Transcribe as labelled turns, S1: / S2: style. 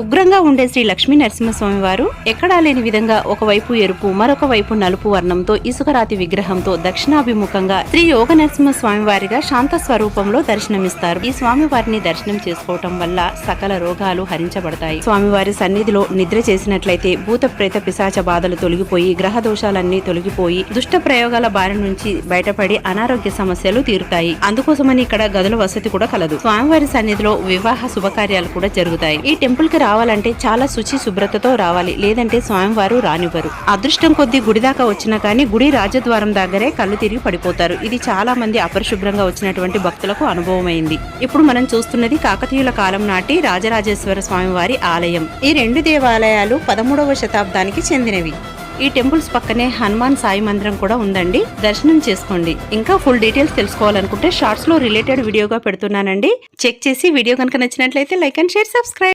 S1: ఉగ్రంగా ఉండే శ్రీ లక్ష్మీ నరసింహస్వామి వారు ఎక్కడా లేని విధంగా ఒకవైపు ఎరుపు మరొక వైపు నలుపు వర్ణంతో ఇసుకరాతి విగ్రహంతో దక్షిణాభిముఖంగా శ్రీ యోగ నరసింహ స్వామి వారిగా శాంత స్వరూపంలో దర్శనమిస్తారు. ఈ స్వామి వారిని దర్శనం చేసుకోవటం వల్ల సకల రోగాలు హరించబడతాయి. స్వామివారి సన్నిధిలో నిద్ర చేసినట్లయితే భూత ప్రేత పిశాచ బాధలు తొలగిపోయి గ్రహ దోషాలన్నీ తొలగిపోయి దుష్ట ప్రయోగాల బారి నుంచి బయటపడి అనారోగ్య సమస్యలు తీరుతాయి. అందుకోసమని ఇక్కడ గదుల వసతి కూడా కలదు. స్వామివారి సన్నిధిలో వివాహ శుభకార్యాలు కూడా జరుగుతాయి. ఈ టెంపుల్కి రావాలంటే చాలా శుచి శుభ్రతతో రావాలి లేదంటే స్వామివారు రానివ్వరు. అదృష్టం కొద్ది గుడి దాకా వచ్చినా కానీ గుడి రాజద్వారం దగ్గరే కళ్ళు తిరిగి పడిపోతారు. ఇది చాలా మంది అపరిశుభ్రంగా వచ్చినటువంటి భక్తులకు అనుభవమైంది. ఇప్పుడు మనం చూస్తున్నది కాకతీయుల కాలం నాటి రాజరాజేశ్వర స్వామివారి ఆలయం. ఈ రెండు దేవాలయాలు పదమూడవ శతాబ్దానికి చెందినవి. ఈ టెంపుల్స్ పక్కనే హనుమాన్ సాయి మందిరం కూడా ఉందండి. దర్శనం చేసుకోండి. ఇంకా ఫుల్ డీటెయిల్స్ తెలుసుకోవాలనుకుంటే షార్ట్స్లో రిలేటెడ్ వీడియోగా పెడుతున్నానండి. చెక్ చేసి వీడియో కనుక నచ్చినట్లయితే లైక్ అండ్ షేర్ సబ్స్క్రైబ్.